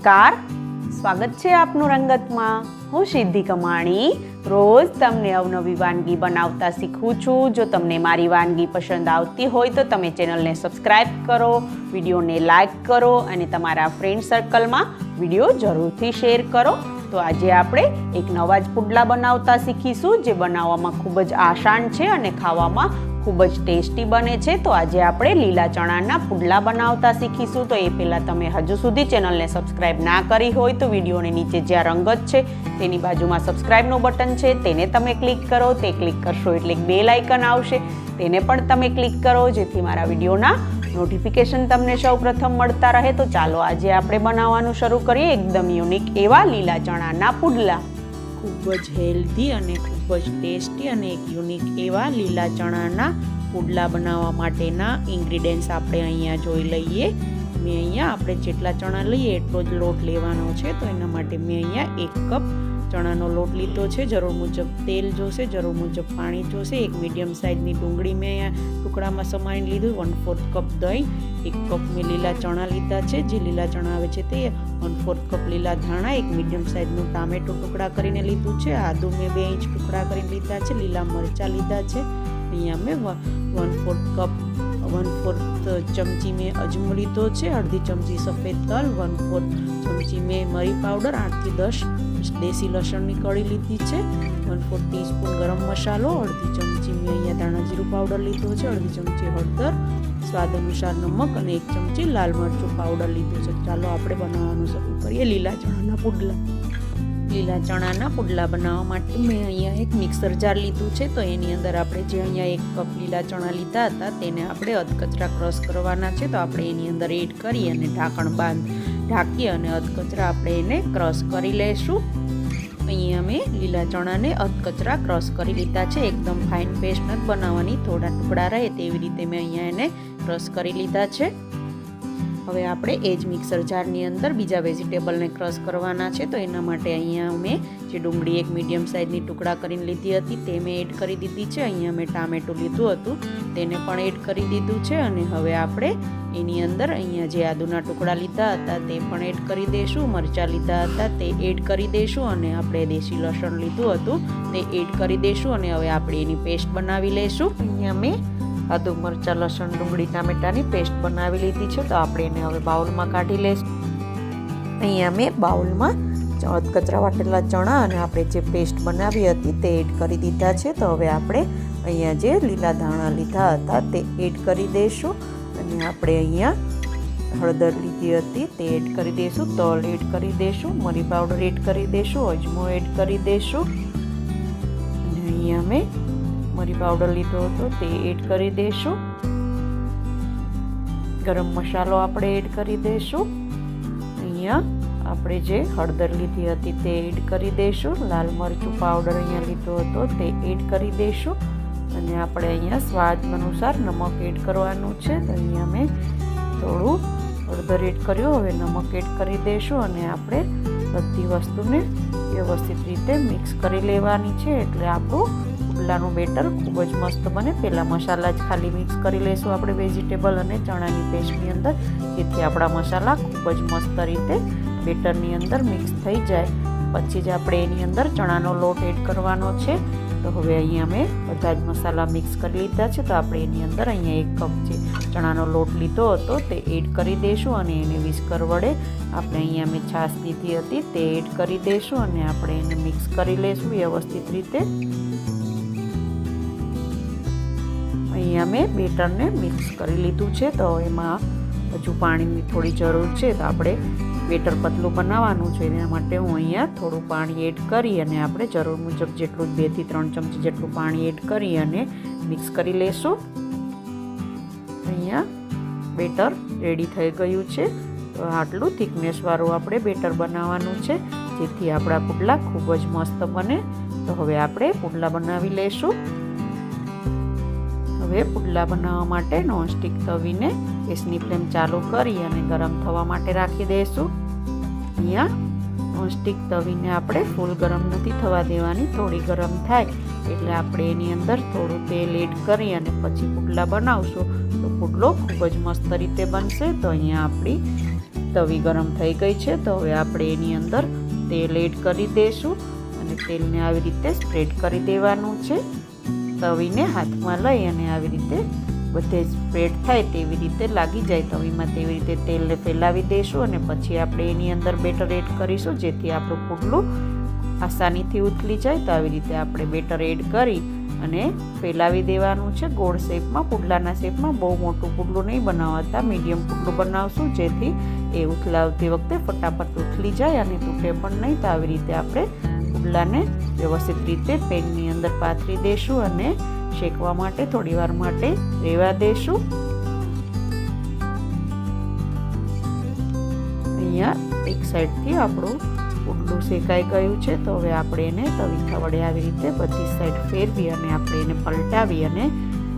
નમસ્કાર. સ્વાગત છે આપનું રંગતમાં. હું સિદ્ધિ કમાણી. રોજ તમને અવનવી વાનગી બનાવતા શીખું છું. જો તમને મારી વાનગી પસંદ આવતી હોય તો તમે ચેનલને સબસ્ક્રાઈબ કરો, વિડીયોને લાઈક કરો અને તમારા ફ્રેન્ડ સર્કલમાં વીડિયો જરૂરથી શેર કરો. તો આજે આપણે એક નવા જ પુડલા બનાવતા શીખીશું, જે બનાવવામાં ખૂબ જ આસાન છે અને ખાવામાં ખૂબ જ ટેસ્ટી બને છે. તો આજે આપણે લીલા ચણાના પુડલા બનાવતા શીખીશું. તો એ પહેલાં તમે હજુ સુધી ચેનલને સબસ્ક્રાઇબ ના કરી હોય તો વિડીયોની નીચે જ્યાં રંગત છે, તેની બાજુમાં સબસ્ક્રાઇબનું બટન છે, તેને તમે ક્લિક કરો. તે ક્લિક કરશો એટલે એક બેલ આઇકન આવશે. તેને પણ તમે ક્લિક કરો, જેથી મારા વિડીયોના નોટિફિકેશન તમને સૌ પ્રથમ મળતા રહે તો ચાલો આજે આપણે બનાવવાનું શરૂ કરીએ એકદમ યુનિક એવા લીલા ચણાના પુડલા. ખૂબ જ હેલ્ધી અને ખૂબ જ ટેસ્ટી અને એક યુનિક એવા લીલા ચણાના પુડલા બનાવવા માટેના ઇન્ગ્રીડિયન્ટ્સ આપણે અહીંયા જોઈ લઈએ. મેં અહીંયા આપણે જેટલા ચણા લઈએ એટલો જ લોટ લેવાનો છે, તો એના માટે મેં અહીંયા એક કપ ચણાનો લોટ લીધો છે. જરૂર મુજબ તેલ જોશે, જરૂર મુજબ પાણી જોશે. એક મીડિયમ સાઇઝની ડુંગળી મેં ટુકડામાં સમારીને લીધું. વન ફોર્થ કપ દહીં, એક કપ મેં લીલા ચણા લીધા છે. જે લીલા ચણા આવે છે તે વન ફોર્થ કપ લીલા ધાણા, એક મીડિયમ સાઇઝનું ટામેટું ટુકડા કરીને લીધું છે. આદુ મેં બે ઇંચ ટુકડા કરીને લીધા છે. લીલા મરચાં લીધા છે. અહીંયા મેં one fourth cup one fourth ચમચી મેં અજમો લીધો છે. અડધી ચમચી સફેદ તલ વન ફોર્થ ચમચી મેં મરી પાવડર આઠથી દસ દેશી લસણની કળી લીધી છે. વન ફોર ટીસ્પૂન ગરમ મસાલો, અડધી ચમચી મેં અહીંયા ધાણા જીરું પાવડર લીધો છે, અડધી ચમચી હળદર, સ્વાદ અનુસાર નમક અને એક ચમચી લાલ મરચું પાવડર લીધું છે. ચાલો આપણે બનાવવાનું શરૂ કરીએ લીલા ચણાના પુડલા. લીલા ચણાના પુડલા બનાવવા માટે મેં અહીંયા એક મિક્સર જાર લીધું છે. તો એની અંદર આપણે જે અહીંયા એક કપ લીલા ચણા લીધા હતા, તેને આપણે અધકચરા ક્રશ કરવાના છે. તો આપણે એની અંદર એડ કરી અને ઢાંકણ બાંધ ઢાંકી અને અધકચરા આપણે એને ક્રશ કરી લઈશું. અહીંયા અમે લીલા ચણાને અધકચરા ક્રશ કરી લીધા છે. એકદમ ફાઇન પેસ્ટ નથી બનાવવાની. થોડા ટુકડા રહે તેવી રીતે મેં અહીંયા એને ક્રશ કરી લીધા છે. હવે આપણે એ જ મિક્સર જારની અંદર બીજા વેજીટેબલને ક્રશ કરવાના છે. તો એના માટે અહીંયા મેં જે ડુંગળી એક મીડિયમ સાઇઝની ટુકડા કરીને લીધી હતી, તે મેં એડ કરી દીધી છે. અહીંયા મેં ટામેટું લીધું હતું, તેને પણ એડ કરી દીધું છે. અને હવે આપણે એની અંદર અહીંયા જે આદુના ટુકડા લીધા હતા, તે પણ એડ કરી દઈશું. મરચાં લીધા હતા, તે એડ કરી દઈશું. અને આપણે દેશી લસણ લીધું હતું, તે એડ કરી દઈશું. અને હવે આપણે એની પેસ્ટ બનાવી લઈશું. અહીંયા મેં આદુ મરચાં લસણ, ડુંગળી, ટામેટાની પેસ્ટ બનાવી લીધી છે, તો આપણે એને હવે બાઉલમાં કાઢી લઈશું અહીંયા મેં બાઉલમાં કચરા વાટેલા ચણા અને આપણે જે પેસ્ટ બનાવી હતી તે એડ કરી દીધા છે, તો હવે આપણે અહીંયા જે લીલા ધાણા લીધા હતા તે એડ કરી દઈશું અને આપણે અહીંયા હળદર લીધી હતી તે એડ કરી દઈશું તલ એડ કરી દઈશું મરી પાવડર એડ કરી દઈશું અજમો એડ કરી દઈશું અને અહીંયા મેં મરી પાવડર લીધો હતો તે એડ કરી દઈશું ગરમ મસાલો આપણે એડ કરી દઈશું અહીંયા આપણે જે હળદર લીધી હતી તે એડ કરી દઈશું લાલ મરચું પાવડર અહીંયા લીધો હતો તે એડ કરી દઈશું અને આપણે અહીંયા સ્વાદ અનુસાર નમક એડ કરવાનું છે. તો અહીંયા મેં થોડું હળદર એડ કર્યું. હવે નમક એડ કરી દઈશું અને આપણે બધી વસ્તુને વ્યવસ્થિત રીતે મિક્સ કરી લેવાની છે. એટલે આપણું પુડલાનું બેટર ખૂબ જ મસ્ત બને. પહેલાં મસાલા જ ખાલી મિક્સ કરી લઈશું આપણે વેજીટેબલ અને ચણાની પેસ્ટની અંદર, જેથી આપણા મસાલા ખૂબ જ મસ્ત રીતે બેટરની અંદર મિક્સ થઈ જાય. પછી જ આપણે એની અંદર ચણાનો લોટ એડ કરવાનો છે. તો હવે અહીંયા મેં બધા જ મસાલા મિક્સ કરી લીધા છે. તો આપણે એની અંદર અહીંયા એક કપ જે ચણાનો લોટ લીધો હતો તે એડ કરી દઈશું અને એને વિસ્કર વડે આપણે અહીંયા મેં છાશ લીધી હતી તે એડ કરી દઈશું અને આપણે એને મિક્સ કરી લઈશું વ્યવસ્થિત રીતે. અહીંયા મેં બેટરને મિક્સ કરી લીધું છે. તો એમાં હજુ પાણીની થોડી જરૂર છે. તો આપણે બેટર પતલું બનાવવાનું છે. એના માટે હું અહીંયા થોડું પાણી એડ કરી અને આપણે જરૂર મુજબ જેટલું બેથી ત્રણ ચમચી જેટલું પાણી એડ કરી અને મિક્સ કરી લેશું. અહીંયા બેટર રેડી થઈ ગયું છે. તો આટલું થિકનેસવાળું આપણે બેટર બનાવવાનું છે. જેથી આપણા પુડલા ખૂબ જ મસ્ત બને. તો હવે આપણે પુડલા બનાવી લઈશું હવે પુડલા બનાવવા માટે નોનસ્ટિક તવીને ગેસની ફ્લેમ ચાલુ કરી અને ગરમ થવા માટે રાખી દઈશું. અહીંયા નોનસ્ટિક તવીને આપણે ફૂલ ગરમ નથી થવા દેવાની, થોડી ગરમ થાય એટલે આપણે એની અંદર થોડું તેલ એડ કરી અને પછી પુડલા બનાવશું. તો પુડલો ખૂબ જ મસ્ત રીતે બનશે. તો અહીંયા આપણી તવી ગરમ થઈ ગઈ છે. તો હવે આપણે એની અંદર તેલ એડ કરી દઈશું અને તેલને આવી રીતે સ્પ્રેડ કરી દેવાનું છે. તવીને હાથમાં લઈ અને આવી રીતે બધે સ્પ્રેડ થાય તેવી રીતે લાગી જાય. તવીમાં તેવી રીતે તેલને ફેલાવી દઈશું અને પછી આપણે એની અંદર બેટર એડ કરીશું. જેથી આપણું પુડલું આસાનીથી ઉથલી જાય. તો આવી રીતે આપણે બેટર એડ કરી અને ફેલાવી દેવાનું છે. ગોળ શેપમાં, પુડલાના શેપમાં. બહુ મોટું પુડલું નહીં બનાવતા. મીડિયમ પુડલું બનાવશું. જેથી એ ઉથલાવતી વખતે ફટાફટ ઉથલી જાય અને તૂટે પણ નહીં. તો આવી રીતે આપણે પુડલાને વ્યવસ્થિત રીતે પેનની અંદર પાથરી દઈશું અને શેકવા માટે થોડી વાર માટે રહેવા દઈશું અહીંયા એક સાઈડથી આપણું ઉડલું શેકાઈ ગયું છે, તો હવે આપણે એને તવીથા વડે આવી રીતે બધી સાઈડ ફેરવી અને આપણે એને પલટાવી અને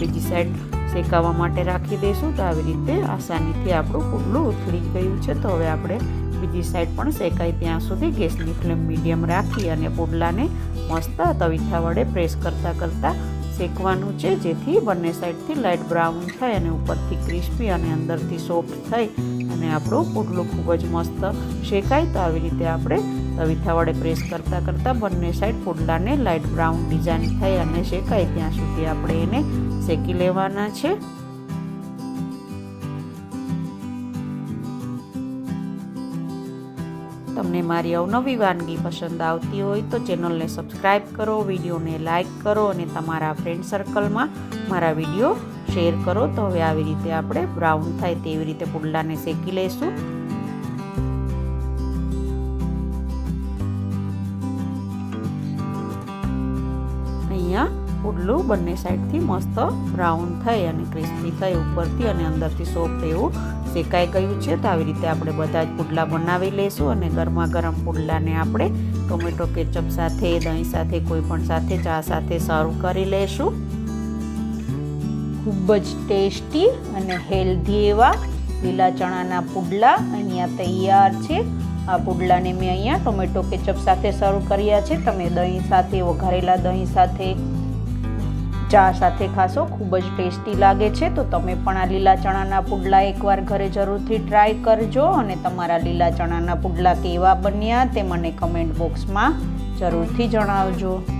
બીજી સાઈડ શેકાવા માટે રાખી દઈશું તો આવી રીતે આસાનીથી આપણું પુડલું ઉથળી ગયું છે. તો હવે આપણે બીજી સાઈડ પણ શેકાય ત્યાં સુધી ગેસની ફ્લેમ મીડિયમ રાખી અને પુડલાને મસ્ત તવીથા વડે પ્રેસ કરતાં કરતાં શેકવાનું છે, જેથી બંને સાઈડથી લાઇટ બ્રાઉન થાય અને ઉપરથી ક્રિસ્પી અને અંદરથી સોફ્ટ થઈ અને આપણું પુડલું ખૂબ જ મસ્ત શેકાય. તો આવી રીતે આપણે તવીથા વડે પ્રેસ કરતાં કરતાં બંને સાઈડ પુડલાને લાઇટ બ્રાઉન ડિઝાઇન થઈ અને શેકાય. ત્યાં સુધી આપણે એને શેકી લેવાના છે. તમને મારી અવનવી વાનગી પસંદ આવતી હોય તો ચેનલને સબસ્ક્રાઈબ કરો, વિડીયોને લાઇક કરો અને તમારા ફ્રેન્ડ સર્કલમાં મારા વીડિયો શેર કરો. તો હવે આવી રીતે આપણે બ્રાઉન થાય તેવી રીતે પુડલાને શેકી લઈશું. અહીંયા પુડલું બંને સાઈડથી મસ્ત બ્રાઉન થઈ અને ક્રિસ્પી થઈ ઉપરથી અને અંદરથી સોફ્ટ એવું શેકાઈ ગયું છે તો આવી રીતે આપણે બધા જ પુડલા બનાવી લઈશું અને ગરમા ગરમ પુડલાને આપણે ટોમેટો કેચઅપ સાથે, દહીં સાથે, કોઈ પણ સાથે, ચા સાથે સર્વ કરી લઈશું ખૂબ જ ટેસ્ટી અને હેલ્ધી એવા લીલા ચણાના પુડલા અહીંયા તૈયાર છે. આ પુડલાને મેં અહીંયા ટોમેટો કેચઅપ સાથે સર્વ કર્યા છે. તમે દહીં સાથે, વઘારેલા દહીં સાથે ચા સાથે ખાશો, ખૂબ જ ટેસ્ટી લાગે છે. તો તમે પણ આ લીલા ચણાના પુડલા એકવાર ઘરે જરૂરથી ટ્રાય કરજો અને તમારા લીલા ચણાના પુડલા કેવા બન્યા તે મને કમેન્ટ બોક્સમાં જરૂરથી જણાવજો.